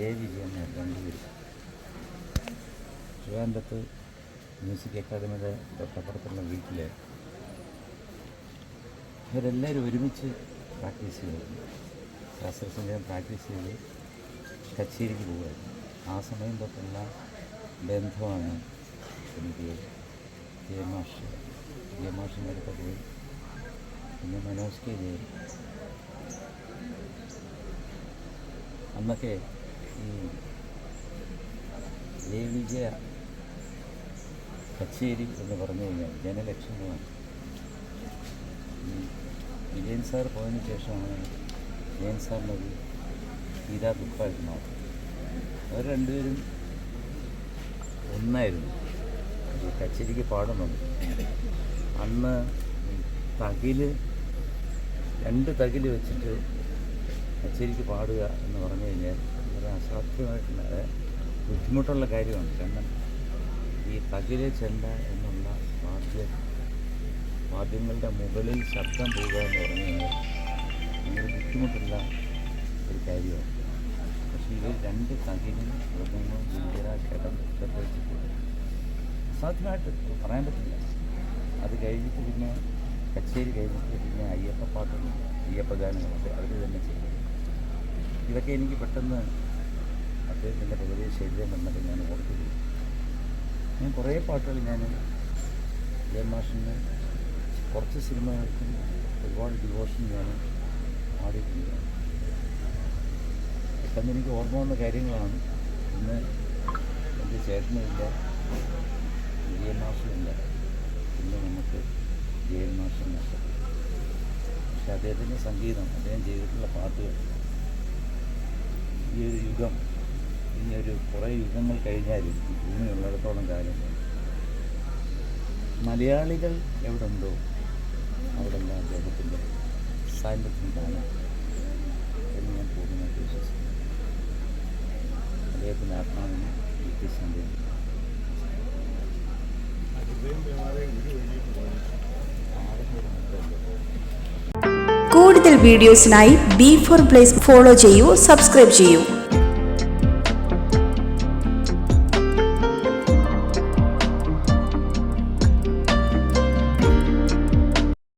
ജയ രണ്ടു രണ്ടുപേരും. ട്രിവാൻഡത്ത് മ്യൂസിക് അക്കാദമിയുടെ തൊട്ടപ്പുറത്തുള്ള വീട്ടിൽ ഇവരെല്ലാവരും ഒരുമിച്ച് പ്രാക്ടീസ് ചെയ്തിരുന്നു ശാസ്ത്ര സംഗീതം പ്രാക്ടീസ് ചെയ്ത് കച്ചേരിക്ക് പോകുമായിരുന്നു ആ സമയം തൊട്ടുള്ള ബന്ധമാണ് എനിക്ക് ജയമാഷ്. ജയമാഷിന്റെ അടുത്ത് പോയി. പിന്നെ മനോജ് കെ ജയൻ. അന്നൊക്കെ ജയ കച്ചേരി എന്ന് പറഞ്ഞു കഴിഞ്ഞാൽ ജനലക്ഷണമാണ് വിജയൻ സാർ പോയതിന് ശേഷമാണ് വിജയൻ സാറിനൊരു തീരാ ദുഃഖമായിട്ട് മാറി അവർ രണ്ടുപേരും ഒന്നായിരുന്നു. ഈ കച്ചേരിക്ക് പാടുന്നുണ്ട് അന്ന് തകിൽ രണ്ട് തകിൽ വെച്ചിട്ട് കച്ചേരിക്ക് പാടുക എന്ന് പറഞ്ഞു കഴിഞ്ഞാൽ വളരെ അസാധ്യമായിട്ടുള്ള ബുദ്ധിമുട്ടുള്ള കാര്യമാണ്. കാരണം ഈ തകിലെ ചെണ്ട എന്നുള്ള വാദ്യ വാദ്യങ്ങളുടെ മുകളിൽ ശബ്ദം പോവുക എന്ന് പറഞ്ഞാൽ ഭയങ്കര ബുദ്ധിമുട്ടുള്ള ഒരു കാര്യമാണ്. പക്ഷേ ഇതിൽ രണ്ട് തകിലും മൃഗങ്ങളും ഇതൊക്കെ വെച്ചിട്ട് അസാധ്യമായിട്ട് പറയാൻ പറ്റില്ല. അത് കഴിഞ്ഞിട്ട് പിന്നെ കച്ചേരി കഴിഞ്ഞിട്ട് പിന്നെ അയ്യപ്പ പാട്ടും അയ്യപ്പ ഗാനങ്ങളൊക്കെ അവർ തന്നെ ചെയ്യും. ഇതൊക്കെ എനിക്ക് പെട്ടെന്ന് അദ്ദേഹത്തിന്റെ പ്രകൃതി ശരീരം കണ്ടപ്പോൾ ഞാൻ ഓർത്തില്ല ഞാൻ കുറേ പാട്ടുകൾ ഞാൻ ജയമാഷിന് കുറച്ച് സിനിമകൾക്കും ഒരുപാട് ഡിവോഷൻ ഞാൻ പാടിയിട്ടുണ്ട്. പെട്ടെന്ന് എനിക്ക് ഓർമ്മ വന്ന കാര്യങ്ങളാണ്. ഇന്ന് എന്റെ ചേട്ടനില്ല ജയൻ മാഷുമില്ല ഇന്ന് നമുക്ക് ജയൻ മാഷം നഷ്ടപ്പെട്ടു പക്ഷെ അദ്ദേഹത്തിന്റെ സംഗീതം അദ്ദേഹം ചെയ്തിട്ടുള്ള പാട്ടുകൾ ഈ ഒരു യുഗം ഇനി ഒരു കുറേ യുഗങ്ങൾ കഴിഞ്ഞാലും ഭൂമി ഉള്ളിടത്തോളം കാലം മലയാളികൾ എവിടെ ഉണ്ടോ അവിടെ എല്ലാം അദ്ദേഹത്തിന്റെ സാന്നിധ്യം കാണാം എന്ന് ഞാൻ പൂർണമായിട്ട് വിശ്വസിക്കുന്നു. അദ്ദേഹത്തിന്റെ ആത്മാവിന് വ്യത്യസ്തം കൂടുതൽ വീഡിയോസിനായി ബി ഫോർ പ്ലേസ് ഫോളോ ചെയ്യൂ സബ്സ്ക്രൈബ് ചെയ്യൂ.